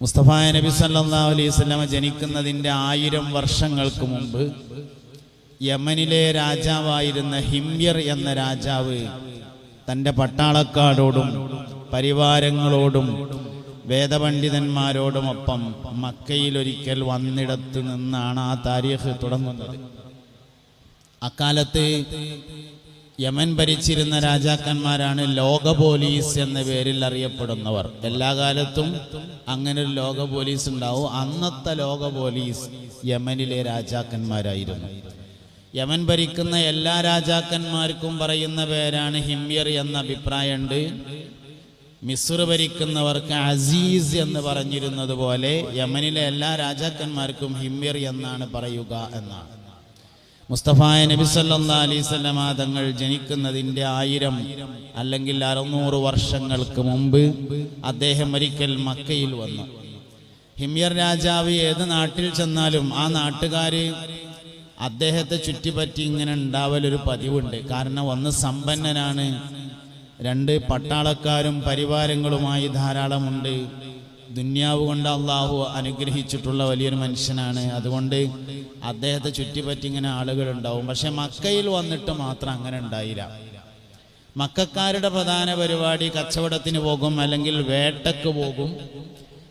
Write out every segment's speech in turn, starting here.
മുസ്തഫായ നബി സല്ലാ അലൈഹി ജനിക്കുന്നതിന്റെ ആയിരം വർഷങ്ങൾക്ക് മുമ്പ് യമനിലെ രാജാവായിരുന്ന ഹിംയർ എന്ന രാജാവ് തന്റെ പട്ടാളക്കാരോടും പരിവാരങ്ങളോടും വേദപണ്ഡിതന്മാരോടുമൊപ്പം മക്കയിലൊരിക്കൽ വന്നിടത്ത് നിന്നാണ് ആ താരീഖ് തുടങ്ങുന്നത്. അക്കാലത്ത് യമൻ ഭരിച്ചിരുന്ന രാജാക്കന്മാരാണ് ലോക പോലീസ് എന്ന പേരിൽ അറിയപ്പെടുന്നവർ. എല്ലാ കാലത്തും അങ്ങനെ ഒരു ലോക പോലീസ് ഉണ്ടാവും. അന്നത്തെ ലോക പോലീസ് യമനിലെ രാജാക്കന്മാരായിരുന്നു. യമൻ ഭരിക്കുന്ന എല്ലാ രാജാക്കന്മാർക്കും പറയുന്ന പേരാണ് ഹിമ്യർ എന്ന അഭിപ്രായമുണ്ട്. മിസ്ർ ഭരിക്കുന്നവർക്ക് അസീസ് എന്ന് പറഞ്ഞിരുന്നത് പോലെ യമനിലെ എല്ലാ രാജാക്കന്മാർക്കും ഹിമ്യർ എന്നാണ് പറയുക എന്നാണ്. മുസ്തഫായ നബി സല്ലാ അലൈവല്ലമ തങ്ങൾ ജനിക്കുന്നതിന്റെ ആയിരം അല്ലെങ്കിൽ അറുന്നൂറ് വർഷങ്ങൾക്ക് മുമ്പ് അദ്ദേഹം ഒരിക്കൽ മക്കയിൽ വന്നു. ഹിമ്യർ രാജാവ് ഏത് നാട്ടിൽ ചെന്നാലും ആ നാട്ടുകാര് അദ്ദേഹത്തെ ചുറ്റിപ്പറ്റി ഇങ്ങനെ ഉണ്ടാവലൊരു പതിവുണ്ട്. കാരണം ഒന്ന് സമ്പന്നനാണ് രണ്ട് പട്ടാളക്കാരും പരിവാരങ്ങളുമായി ധാരാളമുണ്ട്. ദുന്യാവ് കൊണ്ട് അള്ളാഹു അനുഗ്രഹിച്ചിട്ടുള്ള വലിയൊരു മനുഷ്യനാണ്. അതുകൊണ്ട് അദ്ദേഹത്തെ ചുറ്റിപ്പറ്റി ഇങ്ങനെ ആളുകൾ ഉണ്ടാവും പക്ഷെ മക്കയിൽ വന്നിട്ട് മാത്രം അങ്ങനെ ഉണ്ടായില്ല. മക്കാരുടെ പ്രധാന പരിപാടി കച്ചവടത്തിന് പോകും അല്ലെങ്കിൽ വേട്ടക്ക് പോകും.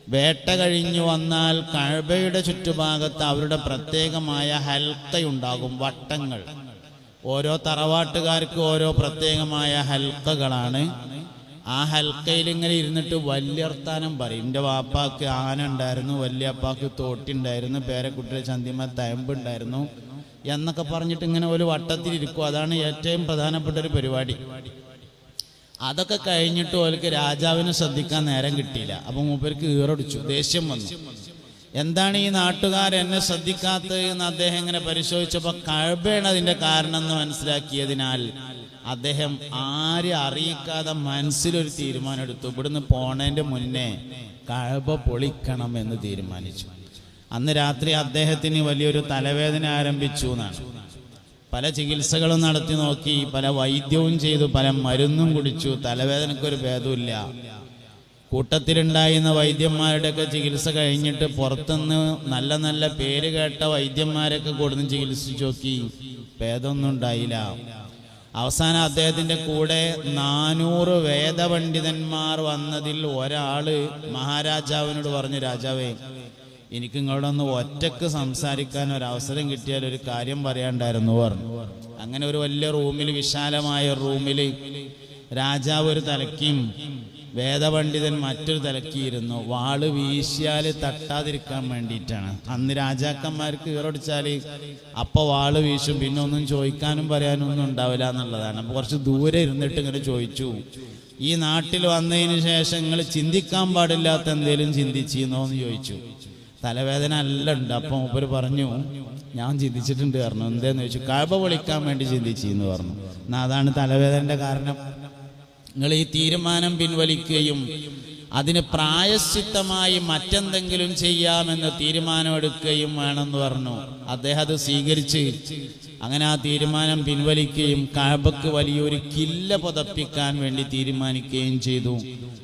വേട്ട കഴിഞ്ഞു വന്നാൽ കഴബയുടെ ചുറ്റുഭാഗത്ത് അവരുടെ പ്രത്യേകമായ ഹൽക്കയുണ്ടാകും വട്ടങ്ങൾ. ഓരോ തറവാട്ടുകാർക്ക് ഓരോ പ്രത്യേകമായ ഹൽക്കകളാണ്. ആ ഹൽക്കയിൽ ഇങ്ങനെ ഇരുന്നിട്ട് വല്യർത്താനം പറയും. എന്റെ വാപ്പാക്ക് ആന ഉണ്ടായിരുന്നു വല്യപ്പാക്ക് തോട്ടിണ്ടായിരുന്നു പേരക്കുട്ടിയുടെ ചന്തിമ തയമ്പുണ്ടായിരുന്നു എന്നൊക്കെ പറഞ്ഞിട്ട് ഇങ്ങനെ ഒരു വട്ടത്തിലിരിക്കും അതാണ് ഏറ്റവും പ്രധാനപ്പെട്ട ഒരു പരിപാടി. അതൊക്കെ കഴിഞ്ഞിട്ട് ഓർക്ക് രാജാവിനെ ശ്രദ്ധിക്കാൻ നേരം കിട്ടിയില്ല. അപ്പം മൂപ്പർക്ക് ഈറടിച്ചു ദേഷ്യം വന്നു. എന്താണ് ഈ നാട്ടുകാർ എന്നെ ശ്രദ്ധിക്കാത്തത്? എന്ന് അദ്ദേഹം ഇങ്ങനെ പരിശോധിച്ചപ്പോൾ കഴബയാണ് അതിന്റെ കാരണം എന്ന് മനസ്സിലാക്കിയതിനാൽ അദ്ദേഹം ആരെ അറിയിക്കാതെ മനസ്സിലൊരു തീരുമാനം എടുത്തു ഇവിടുന്ന് പോണേന്റെ മുന്നേ കഴവ പൊളിക്കണം എന്ന് തീരുമാനിച്ചു. അന്ന് രാത്രി അദ്ദേഹത്തിന് വലിയൊരു തലവേദന ആരംഭിച്ചു എന്നാണ്. പല ചികിത്സകളും നടത്തി നോക്കി പല വൈദ്യവും ചെയ്തു പല മരുന്നും കുടിച്ചു. തലവേദനക്കൊരു ഭേദമില്ല കൂട്ടത്തിലുണ്ടായിരുന്ന വൈദ്യന്മാരുടെയൊക്കെ ചികിത്സ കഴിഞ്ഞിട്ട് പുറത്തുനിന്ന് നല്ല നല്ല പേര് കേട്ട വൈദ്യന്മാരൊക്കെ കൊടുന്ന് ചികിത്സിച്ചു നോക്കി. ഭേദമൊന്നും ഉണ്ടായില്ല. അവസാനം അദ്ദേഹത്തിന്റെ കൂടെ നാനൂറ് വേദപണ്ഡിതന്മാർ വന്നതിൽ ഒരാൾ മഹാരാജാവിനോട് പറഞ്ഞു രാജാവേ എനിക്ക് ഇങ്ങോട്ടൊന്ന് ഒറ്റയ്ക്ക് സംസാരിക്കാൻ ഒരു അവസരം കിട്ടിയാൽ ഒരു കാര്യം പറയാണ്ടായിരുന്നു പറഞ്ഞു. അങ്ങനെ ഒരു വലിയ റൂമിൽ വിശാലമായ റൂമിൽ രാജാവ് ഒരു തലക്കിയും വേദപണ്ഡിതൻ മറ്റൊരു തലക്കിയിരുന്നു. വാൾ വീശിയാൽ തട്ടാതിരിക്കാൻ വേണ്ടിയിട്ടാണ്. അന്ന് രാജാക്കന്മാർക്ക് ഈറടിച്ചാൽ അപ്പൊ വാൾ വീശും പിന്നെ ഒന്നും ചോദിക്കാനും പറയാനും ഒന്നും ഉണ്ടാവില്ല എന്നുള്ളതാണ്. അപ്പൊ കുറച്ച് ദൂരെ ഇരുന്നിട്ട് ഇങ്ങനെ ചോദിച്ചു. ഈ നാട്ടിൽ വന്നതിന് ശേഷം നിങ്ങൾ ചിന്തിക്കാൻ പാടില്ലാത്ത എന്തേലും ചിന്തിച്ചിരുന്നോ എന്ന് ചോദിച്ചു. തലവേദന അല്ല ഉണ്ട്. അപ്പം മൂപ്പര് പറഞ്ഞു ഞാൻ ചിന്തിച്ചിട്ടുണ്ട് പറഞ്ഞു. എന്തേന്ന് ചോദിച്ചു? കഴപ പൊളിക്കാൻ വേണ്ടി ചിന്തിച്ചിന്ന് പറഞ്ഞു. എന്നാ അതാണ് തലവേദനന്റെ കാരണം. നിങ്ങൾ ഈ തീരുമാനം പിൻവലിക്കുകയും അതിന് പ്രായശ്ചിത്തമായി മറ്റെന്തെങ്കിലും ചെയ്യാമെന്ന് തീരുമാനമെടുക്കുകയും വേണമെന്ന് പറഞ്ഞു. അദ്ദേഹം അത് സ്വീകരിച്ച് അങ്ങനെ ആ തീരുമാനം പിൻവലിക്കുകയും കാബക്ക് വലിയൊരു കില്ല പുതപ്പിക്കാൻ വേണ്ടി തീരുമാനിക്കുകയും ചെയ്തു.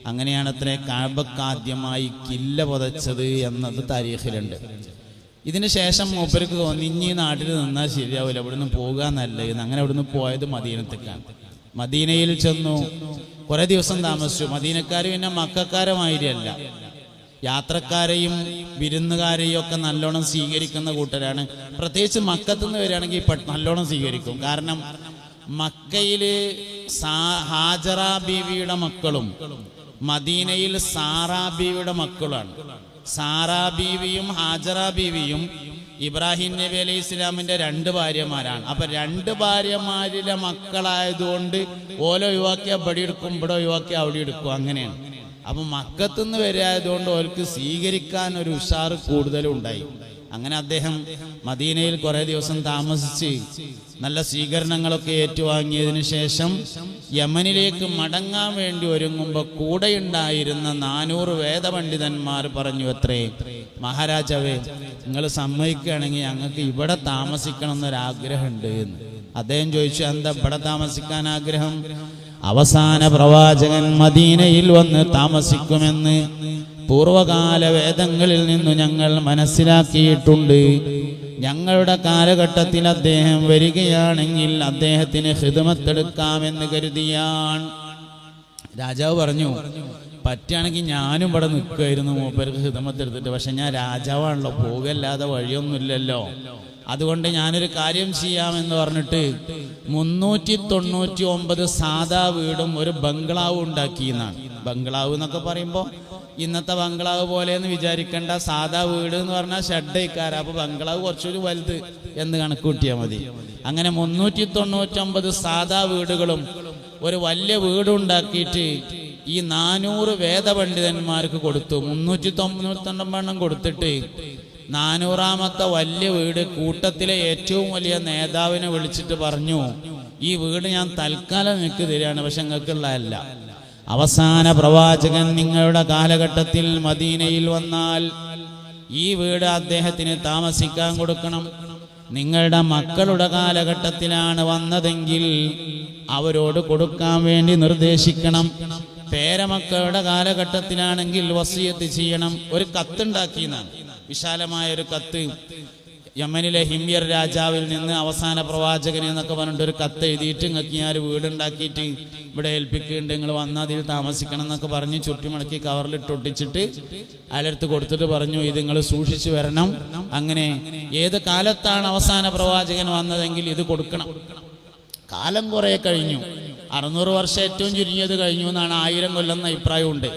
അങ്ങനെയാണ് അത്ര കാബക്ക് ആദ്യമായി കില്ല പുതച്ചത് എന്നത് താരീഖിലുണ്ട്. ഇതിന് ശേഷം മൂപ്പർക്ക് തോന്നി ഇനി നാട്ടിൽ നിന്നാൽ ശരിയാവില്ല ഇവിടുന്ന് പോകാൻ നല്ലത്. അങ്ങനെ ഇവിടുന്ന് പോയത് മദീനത്തേക്കാണ്. മദീനയിൽ ചെന്നു. കുറെ ദിവസം താമസിച്ചു. മദീനക്കാർ പിന്നെ മക്കാരുമായിരല്ല യാത്രക്കാരെയും വിരുന്നുകാരെയും ഒക്കെ നല്ലോണം സ്വീകരിക്കുന്ന കൂട്ടരാണ്. പ്രത്യേകിച്ച് മക്കത്തു നിന്ന് വരികയാണെങ്കിൽ നല്ലോണം സ്വീകരിക്കും. കാരണം മക്കയിൽ സാ- ഹാജറ ബീവിയുടെ മക്കളും മദീനയിൽ സാറാ ബീവിയുടെ മക്കളാണ് സാറാ ബീവിയും ഹാജറ ബീവിയും ഇബ്രാഹിം നബി അലൈഹി ഇസ്ലാമിന്റെ രണ്ട് ഭാര്യമാരാണ്. അപ്പൊ രണ്ട് ഭാര്യമാരിലെ മക്കളായതുകൊണ്ട് ഓല ഒഴിവാക്കി അവിടെ എടുക്കും ഇവിടെ യുവാക്കി അവിടെ എടുക്കും അങ്ങനെയാണ്. അപ്പൊ മക്കത്തുനിന്ന് വരായതുകൊണ്ട് അവർക്ക് സ്വീകരിക്കാൻ ഒരു ഉഷാർ കൂടുതലും ഉണ്ടായി. അങ്ങനെ അദ്ദേഹം മദീനയിൽ കുറെ ദിവസം താമസിച്ച് നല്ല സ്വീകരണങ്ങളൊക്കെ ഏറ്റുവാങ്ങിയതിന് ശേഷം യമനിലേക്ക് മടങ്ങാൻ വേണ്ടി ഒരുങ്ങുമ്പോൾ കൂടെയുണ്ടായിരുന്ന നാനൂറ് വേദപണ്ഡിതന്മാർ പറഞ്ഞു അത്രേ മഹാരാജാവേ നിങ്ങൾ സമ്മതിക്കുകയാണെങ്കിൽ ഞങ്ങൾക്ക് ഇവിടെ താമസിക്കണം എന്നൊരാഗ്രഹമുണ്ട് എന്ന്. അദ്ദേഹം ചോദിച്ചു എന്താ ഇവിടെ താമസിക്കാൻ ആഗ്രഹം? അവസാന പ്രവാചകൻ മദീനയിൽ വന്ന് താമസിക്കുമെന്ന് പൂർവകാല വേദങ്ങളിൽ നിന്ന് ഞങ്ങൾ മനസ്സിലാക്കിയിട്ടുണ്ട്. ഞങ്ങളുടെ കാലഘട്ടത്തിൽ അദ്ദേഹം വരികയാണെങ്കിൽ അദ്ദേഹത്തിന് ഹിതമത്തെടുക്കാമെന്ന് കരുതിയാണ്. രാജാവ് പറഞ്ഞു പറ്റുകയാണെങ്കിൽ ഞാനും ഇവിടെ നിൽക്കുമായിരുന്നു മൂപ്പർക്ക് ഹിതമത്തെടുത്തിട്ട് പക്ഷെ ഞാൻ രാജാവാണല്ലോ പോകല്ലാതെ വഴിയൊന്നുമില്ലല്ലോ. അതുകൊണ്ട് ഞാനൊരു കാര്യം ചെയ്യാമെന്ന് പറഞ്ഞിട്ട് മുന്നൂറ്റി തൊണ്ണൂറ്റി ഒമ്പത് സാധാ വീടും ഒരു ബംഗ്ലാവ് ഉണ്ടാക്കിയെന്നാണ്. ബംഗ്ലാവ് എന്നൊക്കെ പറയുമ്പോൾ ഇന്നത്തെ ബംഗ്ലാവ് പോലെ എന്ന് വിചാരിക്കേണ്ട. സാധാ വീട് എന്ന് പറഞ്ഞാൽ ഷെഡേക്കാര. അപ്പോൾ ബംഗ്ലാവ് കുറച്ചൊരു വലുത് എന്ന് കണക്ക് കൂട്ടിയാൽ മതി. അങ്ങനെ മുന്നൂറ്റി തൊണ്ണൂറ്റൊമ്പത് സാധാ വീടുകളും ഒരു വലിയ വീടുണ്ടാക്കിയിട്ട് ഈ നാനൂറ് വേദപണ്ഡിതന്മാർക്ക് കൊടുത്തു. മുന്നൂറ്റി തൊണ്ണൂറ്റൊമ്പതെണ്ണം കൊടുത്തിട്ട് നാനൂറാമത്തെ വലിയ വീട് കൂട്ടത്തിലെ ഏറ്റവും വലിയ നേതാവിനെ വിളിച്ചിട്ട് പറഞ്ഞു ഈ വീട് ഞാൻ തൽക്കാലം നിങ്ങൾക്ക് തരികയാണ് പക്ഷെ നിങ്ങൾക്കുള്ളതല്ല. അവസാന പ്രവാചകൻ നിങ്ങളുടെ കാലഘട്ടത്തിൽ മദീനയിൽ വന്നാൽ ഈ വീട് അദ്ദേഹത്തിന് താമസിക്കാൻ കൊടുക്കണം. നിങ്ങളുടെ മക്കളുടെ കാലഘട്ടത്തിലാണ് വന്നതെങ്കിൽ അവരോട് കൊടുക്കാൻ വേണ്ടി നിർദ്ദേശിക്കണം. പേരമക്കളുടെ കാലഘട്ടത്തിലാണെങ്കിൽ വസിയത്ത് ചെയ്യണം. ഒരു കത്തുണ്ടാക്കിയെന്നാണ്. വിശാലമായ ഒരു കത്ത്. യമനിലെ ഹിമ്യർ രാജാവിൽ നിന്ന് അവസാന പ്രവാചകൻ എന്നൊക്കെ പറഞ്ഞിട്ട് ഒരു കത്ത് എഴുതിയിട്ട് നിങ്ങൾക്ക് ഞാൻ ഒരു വീടുണ്ടാക്കിയിട്ട് ഇവിടെ ഏൽപ്പിക്കുന്നുണ്ട്. നിങ്ങൾ വന്നാൽ അതിൽ താമസിക്കണം എന്നൊക്കെ പറഞ്ഞ് ചുറ്റിമടക്കി കവറിലിട്ട് ഒട്ടിച്ചിട്ട് അലർത്ത് കൊടുത്തിട്ട് പറഞ്ഞു ഇത് നിങ്ങൾ സൂക്ഷിച്ചു വരണം. അങ്ങനെ ഏത് കാലത്താണ് അവസാന പ്രവാചകൻ വന്നതെങ്കിൽ ഇത് കൊടുക്കണം. കാലം കുറെ കഴിഞ്ഞു. അറുന്നൂറ് വർഷം ഏറ്റവും ചുരുങ്ങിയത് കഴിഞ്ഞു എന്നാണ് ആയിരം കൊല്ലം എന്ന അഭിപ്രായമുണ്ട്.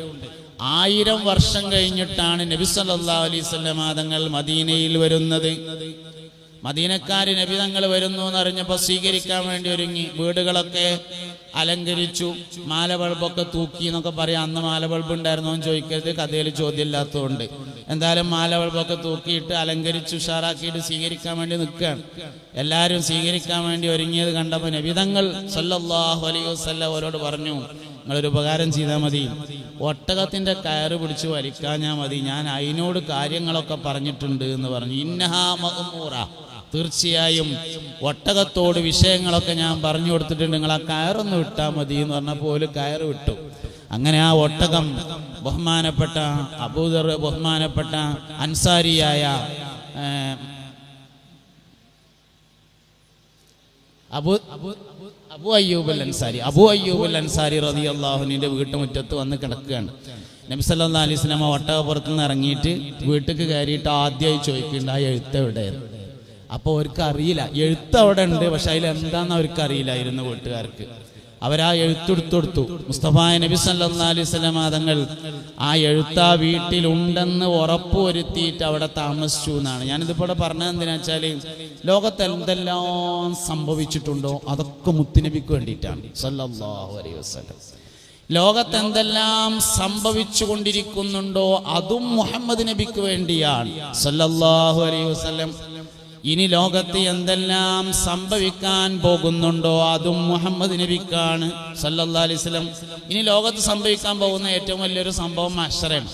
ആയിരം വർഷം കഴിഞ്ഞിട്ടാണ് നബി സല്ലാ വസല്ലം തങ്ങൾ മദീനയിൽ വരുന്നത്. മദീനക്കാര് നബി തങ്ങൾ വരുന്നു എന്നറിഞ്ഞപ്പോൾ സ്വീകരിക്കാൻ വേണ്ടി ഒരുങ്ങി. വീടുകളൊക്കെ അലങ്കരിച്ചു. മാല ബൾബൊക്കെ തൂക്കി എന്നൊക്കെ പറയാം. അന്ന് മാല ബൾബ് ഉണ്ടായിരുന്നോ എന്ന് ചോദിക്കരുത്. കഥയിൽ ചോദ്യമില്ലാത്തതുകൊണ്ട്. എന്തായാലും മാല ബൾബൊക്കെ തൂക്കിയിട്ട് അലങ്കരിച്ച് ഉഷാറാക്കിയിട്ട് സ്വീകരിക്കാൻ വേണ്ടി നിൽക്കുകയാണ്. എല്ലാവരും സ്വീകരിക്കാൻ വേണ്ടി ഒരുങ്ങിയത് കണ്ടപ്പോൾ നബിതങ്ങൾ സല്ലാഹു അലൈഹി വസ്ല്ല അവരോട് പറഞ്ഞു നിങ്ങളൊരു ഉപകാരം ചെയ്താൽ മതി. ഒട്ടകത്തിന്റെ കയറ് പിടിച്ച് വലിക്കാഞ്ഞാൽ മതി. ഞാൻ അതിനോട് കാര്യങ്ങളൊക്കെ പറഞ്ഞിട്ടുണ്ട് എന്ന് പറഞ്ഞു. ഇന്നഹാ മഹ്മൂറ. തീർച്ചയായും ഒട്ടകത്തോട് വിഷയങ്ങളൊക്കെ ഞാൻ പറഞ്ഞു കൊടുത്തിട്ടുണ്ട്. നിങ്ങൾ ആ കയറൊന്ന് വിട്ടാൽ മതി എന്ന് പറഞ്ഞപ്പോൾ കയറ് വിട്ടു. അങ്ങനെ ആ ഒട്ടകം ബഹുമാനപ്പെട്ട അബൂദർ ബഹുമാനപ്പെട്ട അൻസാരിയായ അബു അബു അയ്യൂബ് അൻസാരി അബു അയ്യൂബ് അൻസാരി റതി അള്ളാഹുനിന്റെ വീട്ടുമുറ്റത്ത് വന്ന് കിടക്കുകയാണ്. നബിസല്ലാ അലൈഹി സ്വലമ ഒട്ടകപ്പുറത്ത് നിന്ന് ഇറങ്ങിയിട്ട് വീട്ടിലേക്ക് കയറിയിട്ട് ആദ്യമായി ചോദിക്കുന്നുണ്ട് ആ എഴുത്ത് എവിടെയായിരുന്നു? അപ്പോൾ അവർക്ക് അറിയില്ല. എഴുത്ത് അവിടെ ഉണ്ട് പക്ഷെ അതിൽ എന്താണെന്ന് അവർക്ക് അറിയില്ലായിരുന്നു വീട്ടുകാർക്ക് അവരാ എഴുത്തെടുത്തെടുത്തു മുസ്തഫായ നബി സല്ലാ ആ എഴുത്ത് വീട്ടിലുണ്ടെന്ന് ഉറപ്പുവരുത്തിയിട്ട് അവിടെ താമസിച്ചു എന്നാണ്. ഞാനിതിപ്പോൾ ഇവിടെ പറഞ്ഞത് എന്തിനാ വെച്ചാൽ ലോകത്ത് എന്തെല്ലാം സംഭവിച്ചിട്ടുണ്ടോ അതൊക്കെ മുത്തുനബിക്ക് വേണ്ടിയിട്ടാണ്. സല്ലല്ലാഹു അലൈഹി ലോകത്ത് എന്തെല്ലാം സംഭവിച്ചു കൊണ്ടിരിക്കുന്നുണ്ടോ അതും മുഹമ്മദ് നബിക്ക് വേണ്ടിയാണ്. സല്ലല്ലാഹു അലൈഹി വസല്ലം ഇനി ലോകത്ത് എന്തെല്ലാം സംഭവിക്കാൻ പോകുന്നുണ്ടോ അതും മുഹമ്മദ് നബിക്കാണ് സല്ലാ അലൈഹി വസല്ലം. ഇനി ലോകത്ത് സംഭവിക്കാൻ പോകുന്ന ഏറ്റവും വലിയൊരു സംഭവം മഷറാണ്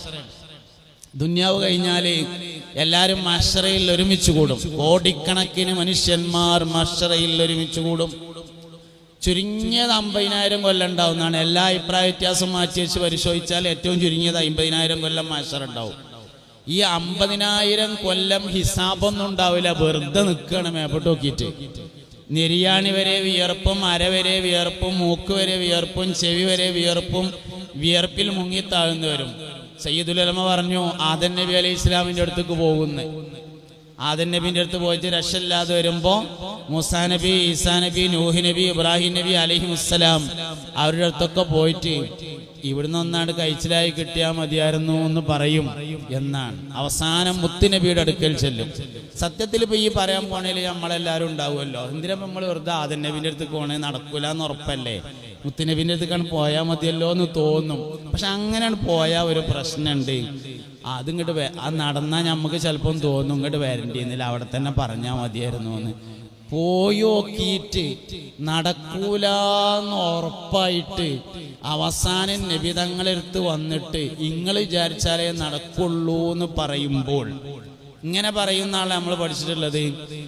ദുന്യാവ് കഴിഞ്ഞാൽ എല്ലാവരും മഷറയിൽ ഒരുമിച്ച് കൂടും. കോടിക്കണക്കിന് മനുഷ്യന്മാർ മഷറയിൽ ഒരുമിച്ച് കൂടും. ചുരുങ്ങിയത് അമ്പതിനായിരം കൊല്ലം ഉണ്ടാവുന്നതാണ്. എല്ലാ അഭിപ്രായ വ്യത്യാസം മാറ്റി വെച്ച് പരിശോധിച്ചാൽ ഏറ്റവും ചുരുങ്ങിയത് അമ്പതിനായിരം കൊല്ലം മഷറുണ്ടാവും ഈ അമ്പതിനായിരം കൊല്ലം ഹിസാബൊന്നും ഉണ്ടാവില്ല. വെറുതെ നിൽക്കുകയാണ് മേപ്പോട്ട് നോക്കിയിട്ട്. നിര്യാണി വരെ വിയർപ്പും അര വരെ വിയർപ്പും മൂക്ക് വരെ വിയർപ്പും ചെവി വരെ വിയർപ്പും വിയർപ്പിൽ മുങ്ങി താഴ്ന്നവരും. സയ്യിദുലമ പറഞ്ഞു ആദൻ നബി അലൈഹി ഇസ്ലാമിന്റെ അടുത്തേക്ക് പോകുന്നു. ആദൻ നബിന്റെ അടുത്ത് പോയിട്ട് രക്ഷയില്ലാതെ വരുമ്പോ മുസാ നബി ഈസാ നബി നൂഹി നബി ഇബ്രാഹിം നബി അലഹി മുസ്സലാം അവരുടെ അടുത്തൊക്കെ പോയിട്ട് ഇവിടുന്ന് ഒന്നാണ്ട് കഴിച്ചിലായി കിട്ടിയാൽ മതിയായിരുന്നു എന്ന് പറയും എന്നാണ്. അവസാനം മുത്തുനബിയുടെ അടുക്കൽ ചെല്ലും. സത്യത്തിൽ ഇപ്പൊ ഈ പറയാൻ പോണേൽ നമ്മളെല്ലാവരും ഉണ്ടാവുമല്ലോ. എന്തിനാ നമ്മൾ വെറുതെ ആദൻ നബിന്റെ അടുത്ത് പോണേ? നടക്കൂല എന്ന് ഉറപ്പല്ലേ? മുത്തുനബിന്റെ അടുത്തേക്കാണ് പോയാൽ മതിയല്ലോ എന്ന് തോന്നും. പക്ഷെ അങ്ങനെയാണ് പോയാൽ ഒരു പ്രശ്നമുണ്ട് അതിങ്ങോട്ട് ആ നടന്നാൽ നമുക്ക് ചിലപ്പം തോന്നും. ഇങ്ങോട്ട് വരണ്ടിന്നില്ല. അവിടെ തന്നെ പറഞ്ഞാൽ മതിയായിരുന്നു എന്ന്. പോയി നോക്കിയിട്ട് നടക്കൂലെന്ന് ഉറപ്പായിട്ട് അവസാനം നിബിതങ്ങളെടുത്ത് വന്നിട്ട് നിങ്ങൾ വിചാരിച്ചാലേ നടക്കുള്ളൂ എന്ന് പറയുമ്പോൾ. ഇങ്ങനെ പറയുന്ന ആളെ നമ്മൾ പഠിച്ചിട്ടുള്ളത്.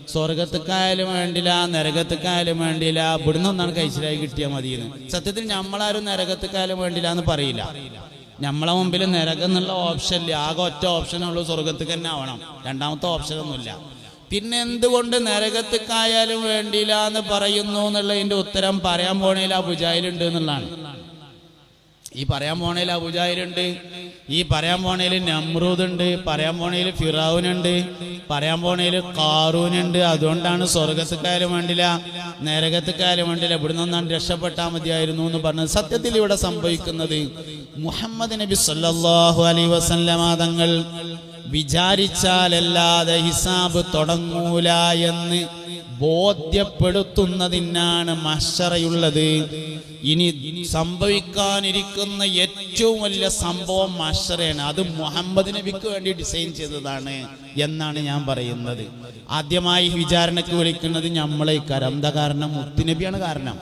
സ്വർഗത്തുക്കായാലും വേണ്ടില്ല നരകത്തുക്കായാലും വേണ്ടില്ല ഇവിടുന്ന് ഒന്നാണ് കഴിച്ചിലായി കിട്ടിയാൽ മതിയെന്ന്. സത്യത്തിൽ നമ്മളാരും നരകത്തുക്കായാലും വേണ്ടില്ല എന്ന് പറയില്ല. നമ്മളെ മുമ്പിൽ നരകം എന്നുള്ള ഓപ്ഷൻ ഇല്ല. ആകെ ഒറ്റ ഓപ്ഷനുള്ളൂ സ്വർഗത്തേക്ക് തന്നെ ആവണം. രണ്ടാമത്തെ ഓപ്ഷനൊന്നുമില്ല പിന്നെ എന്തുകൊണ്ട് നരകത്തേക്കായാലും വേണ്ടിയില്ല എന്ന് പറയുന്നു എന്നുള്ളതിന്റെ ഉത്തരം പറയാൻ പോണേൽ ആ പുജായിലുണ്ട് എന്നുള്ളതാണ്. ഈ പറയാൻ പോണേൽ അബുജാഹിലുണ്ട് ഈ പറയാൻ പോണേൽ നമ്രൂദ് ഉണ്ട് പറയാൻ പോണേൽ ഫിറാവുനുണ്ട്. പറയാൻ പോണേൽ കാറൂനുണ്ട് അതുകൊണ്ടാണ് സ്വർഗത്തുക്കാരും വേണ്ടില്ല നരകത്തുക്കാരും വേണ്ടില്ല ഇവിടെ നിന്നാണ് രക്ഷപ്പെട്ടാൽ മതിയായിരുന്നു എന്ന് പറഞ്ഞത്. സത്യത്തിൽ ഇവിടെ സംഭവിക്കുന്നത് മുഹമ്മദ് നബി സല്ലല്ലാഹു അലൈഹി വസല്ലമ തങ്ങൾ വിചാരിച്ചാലല്ലാതെ ഹിസാബ് തുടങ്ങൂല എന്ന് ബോധ്യപ്പെടുത്തുന്നതിനാണ് മഷറയുള്ളത് ഇനി സംഭവിക്കാനിരിക്കുന്ന ഏറ്റവും വലിയ സംഭവം മഷറയാണ് അത് മുഹമ്മദ് നബിക്ക് വേണ്ടി ഡിസൈൻ ചെയ്തതാണ് എന്നാണ് ഞാൻ പറയുന്നത്. ആദ്യമായി വിചാരണക്ക് വിളിക്കുന്നത് നമ്മളെ കാരണം എന്താ കാരണം? മുത്തുനബിയാണ് കാരണം.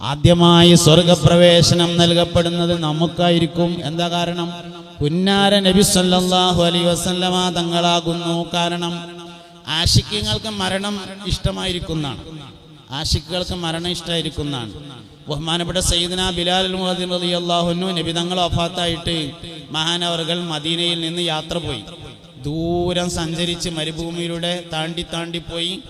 ആദ്യമായി സ്വർഗപ്രവേശനം നൽകപ്പെടുന്നത് നമുക്കായിരിക്കും. എന്താ കാരണം? പുന്നാര നബി സല്ലാഹു അലൈഹി വസല്ലമ തങ്ങളാകുന്നു. കാരണം ആഷിക്യങ്ങൾക്ക് മരണം ഇഷ്ടമായിരിക്കുന്നതാണ്. ആശിക്കുകൾക്ക് മരണം ഇഷ്ടമായിരിക്കുന്നതാണ് ബഹുമാനപ്പെട്ട സയ്യിദ്ന ബിലാൽ റളിയല്ലാഹുന്നു നബി തങ്ങൾ ഒഫാത്തായിട്ട് മഹാനവർകൾ മദീനയിൽ നിന്ന് യാത്ര പോയി. ദൂരം സഞ്ചരിച്ച് മരുഭൂമിയിലൂടെ താണ്ടി താണ്ടി പോയി.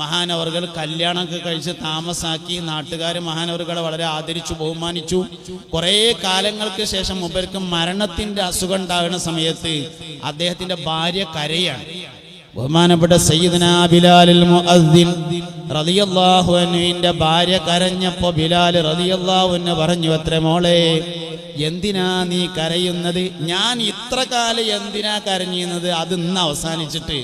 മഹാനവറുകൾ കല്യാണമൊക്കെ കഴിച്ച് താമസാക്കി നാട്ടുകാർ മഹാനവറുകളെ വളരെ ആദരിച്ചു ബഹുമാനിച്ചു. കുറേ കാലങ്ങൾക്ക് ശേഷം മുമ്പർക്ക് മരണത്തിന്റെ അസുഖം ഉണ്ടാകുന്ന സമയത്ത് അദ്ദേഹത്തിന്റെ ഭാര്യ കരയാണ്. ബഹുമാനപ്പെട്ട സയ്യിദ്ന ബിലാലിൽ മുഅദ്ദിൻ റളിയല്ലാഹു ഭാര്യ കരഞ്ഞപ്പോൾ ബിലാൽ റളിയല്ലാഹു അൻഹു പറഞ്ഞു അത്രേ മോളെ എന്തിനാ നീ കരയുന്നത്? ഞാൻ ഇത്ര കാലം എന്തിനാ കരഞ്ഞിരുന്നത്? അത് ഇന്ന് അവസാനിച്ചിട്ട്.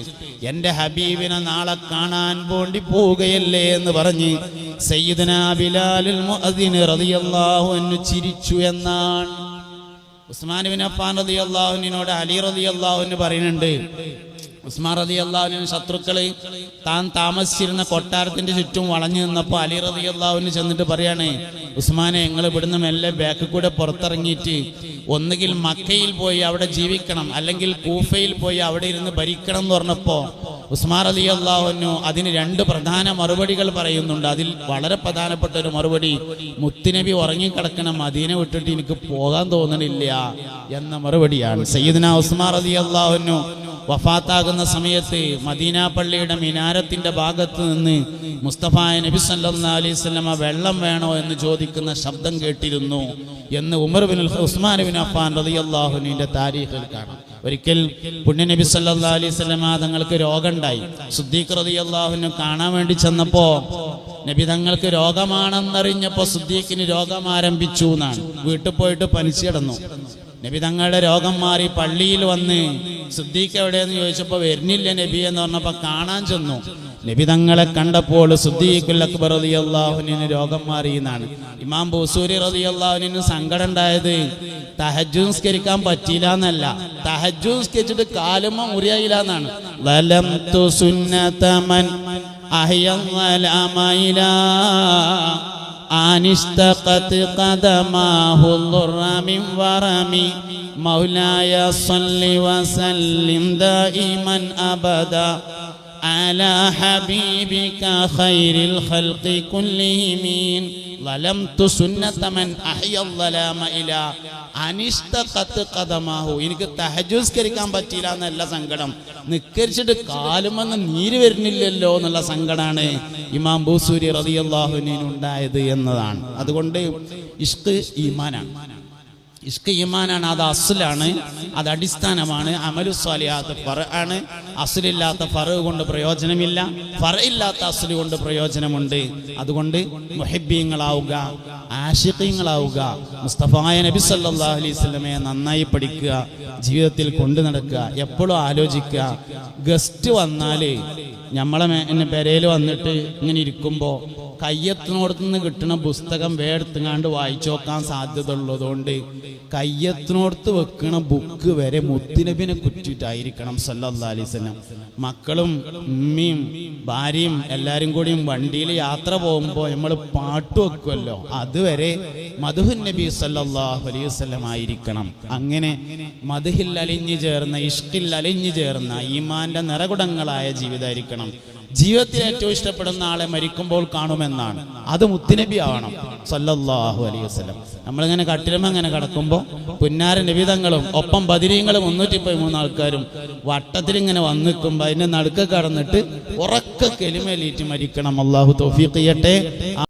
എന്റെ ഹബീബിനെ നാളെ കാണാൻ പോണ്ടി പോവുകയല്ലേ എന്ന് പറഞ്ഞ് ചിരിച്ചു എന്നാണ്. ഉസ്മാൻ ബിൻ അഫ്ഫാൻ റളിയല്ലാഹുവിനോട് അലി റളിയല്ലാഹുവിന് പറയുന്നുണ്ട് ഉസ്മാൻ റതി അള്ളാഹുവിന് ശത്രുക്കൾ താൻ താമസിച്ചിരുന്ന കൊട്ടാരത്തിന്റെ ചുറ്റും വളഞ്ഞു നിന്നപ്പോൾ അലി റതി അള്ളാഹുവിന് ചെന്നിട്ട് പറയാണ് ഉസ്മാനെ ഞങ്ങൾ ഇവിടുന്ന് മെല്ലെ ബാക്കിൽ കൂടെ പുറത്തിറങ്ങിയിട്ട് ഒന്നുകിൽ മക്കയിൽ പോയി അവിടെ ജീവിക്കണം അല്ലെങ്കിൽ കൂഫയിൽ പോയി അവിടെ ഇരുന്ന് ഭരിക്കണം എന്ന് പറഞ്ഞപ്പോ ഉസ്മാൻ അലി അള്ളാഹുനു അതിന് രണ്ട് പ്രധാന മറുപടികൾ പറയുന്നുണ്ട്. അതിൽ വളരെ പ്രധാനപ്പെട്ട ഒരു മറുപടി മുത്തുനബി ഉറങ്ങിക്കിടക്കണ മദീന വിട്ടിട്ട് എനിക്ക് പോകാൻ തോന്നണില്ല എന്ന മറുപടിയാണ്. സയ്യിദ്ന ഉസ്മാൻ അലി അള്ളാഹുനു വഫാത്താകുന്ന സമയത്ത് മദീന പള്ളിയുടെ മിനാരത്തിന്റെ ഭാഗത്ത് നിന്ന് മുസ്തഫ നബി സല്ലാ അലൈവല്ലമ വെള്ളം വേണോ എന്ന് ചോദിക്കുന്ന ശബ്ദം കേട്ടിരുന്നു എന്ന് Umar bin Usman bin Affan റളിയല്ലാഹുവിന്റെ താരീഖിൽ കാണാം. ഒരിക്കൽ പുണ്യ നബി സല്ലാ അലൈവല്ലമ തങ്ങൾക്ക് രോഗമുണ്ടായി. സുദ്ദീഖ് റളിയല്ലാഹുവിനെ കാണാൻ വേണ്ടി ചെന്നപ്പോ നബി തങ്ങൾക്ക് രോഗമാണെന്നറിഞ്ഞപ്പോ സുദ്ദീഖിന് രോഗം ആരംഭിച്ചു എന്നാണ്. വീട്ടിൽ പോയിട്ട് പനിച്ചു കിടന്നു. നബി തങ്ങളുടെ രോഗം മാറി പള്ളിയിൽ വന്ന് സിദ്ദീഖ് എവിടെയെന്ന് ചോദിച്ചപ്പോൾ വരുന്നില്ല നബി എന്ന് പറഞ്ഞപ്പോൾ കാണാൻ ചെന്നു. നബി തങ്ങളെ കണ്ടപ്പോൾ സുദ്ദീഖുൽ അക്ബർ മാറി എന്നാണ് ഇമാം ബൂസൂരി റളിയല്ലാഹുവിന് സങ്കടം ഉണ്ടായത്. തഹജുസ്കരിക്കാൻ പറ്റിയില്ല എന്നല്ല. തഹജുസ്കരിച്ചിട്ട് കാലുമ മുറിയായില്ല എന്നാണ്. വലം أن اشتقت قدماه الضر من ورم. مولاي صل وسلم دائما أبدا. على حبيبك خير الخلق كلهم ظلمت سنة من أحيا الظلام إلى അനിഷ്ടക്കത്ത് കഥമാഹു എനിക്ക് തഹജുസ്കരിക്കാൻ പറ്റിയില്ല എന്നല്ല സങ്കടം നിക്കരിച്ചിട്ട് കാലുമെന്ന് നീര് വരുന്നില്ലല്ലോ എന്നുള്ള സങ്കടമാണ് ഇമാം ബൂസൂരി റതിയല്ലാഹുവിനുണ്ടായത് എന്നതാണ് അതുകൊണ്ട് ഇഷ്ക് ഈമാനാണ് ഇഷ്ക ഈമാനാണ് അത് അസുലാണ് അത് അടിസ്ഥാനമാണ് അമലു സ്വാലിയാത്ത് ഫറ ആണ് അസുലില്ലാത്ത ഫറവ് കൊണ്ട് പ്രയോജനമില്ല. ഫറ ഇല്ലാത്ത അസുൽ കൊണ്ട് പ്രയോജനമുണ്ട്. അതുകൊണ്ട് മുഹബ്ബീങ്ങളാവുക ആഷിഖീങ്ങളാവുക മുസ്തഫായ നബി സല്ലാ അലൈഹി വസല്ലമയെ നന്നായി പഠിക്കുക ജീവിതത്തിൽ കൊണ്ടു നടക്കുക എപ്പോഴും ആലോചിക്കുക. ഗസ്റ്റ് വന്നാൽ നമ്മളെ എന്നെ പെരയിൽ വന്നിട്ട് ഇങ്ങനെ ഇരിക്കുമ്പോൾ കയ്യത്തിനോടത്തുനിന്ന് കിട്ടുന്ന പുസ്തകം വേടെത്തുങ്ങാണ്ട് വായിച്ചു നോക്കാൻ സാധ്യത ഉള്ളതുകൊണ്ട് കയ്യത്തിനോടത്ത് വെക്കണ ബുക്ക് വരെ മുത്തിനബിനെ കുറ്റിട്ടായിരിക്കണം സല്ലാ അലൈഹി വസല്ലം മക്കളും ഉമ്മയും ഭാര്യയും എല്ലാരും കൂടിയും വണ്ടിയിൽ യാത്ര പോകുമ്പോൾ നമ്മൾ പാട്ട് വെക്കുമല്ലോ. അതുവരെ മധുഹു നബി സല്ലാഹു അലൈഹി വസല്ലം ആയിരിക്കണം. അങ്ങനെ മധുഹിൽ അലിഞ്ഞു ചേർന്ന ഇഷ്ടിൽ അലിഞ്ഞു ചേർന്ന ഈമാന്റെ നിറകുടങ്ങളായ ജീവിതമായിരിക്കണം. ജീവിതത്തിൽ ഏറ്റവും ഇഷ്ടപ്പെടുന്ന ആളെ മരിക്കുമ്പോൾ കാണുമെന്നാണ്. അത് മുത്തുനബി ആവണം. സല്ലല്ലാഹു അലൈഹി വസല്ലം. നമ്മളിങ്ങനെ കട്ടിലും അങ്ങനെ കിടക്കുമ്പോൾ പുന്നാര നിബിതങ്ങളും ഒപ്പം ബദിരീങ്ങളും മുന്നൂറ്റി പതിമൂന്ന് ആൾക്കാരും വട്ടത്തിൽ ഇങ്ങനെ വന്ന് നിൽക്കുമ്പോൾ അതിന്റെ നടുക്ക് കടന്നിട്ട് ഉറക്ക കെലിമേലീറ്റ് മരിക്കണം. അള്ളാഹു തൗഫീഖ് ചെയ്യട്ടെ.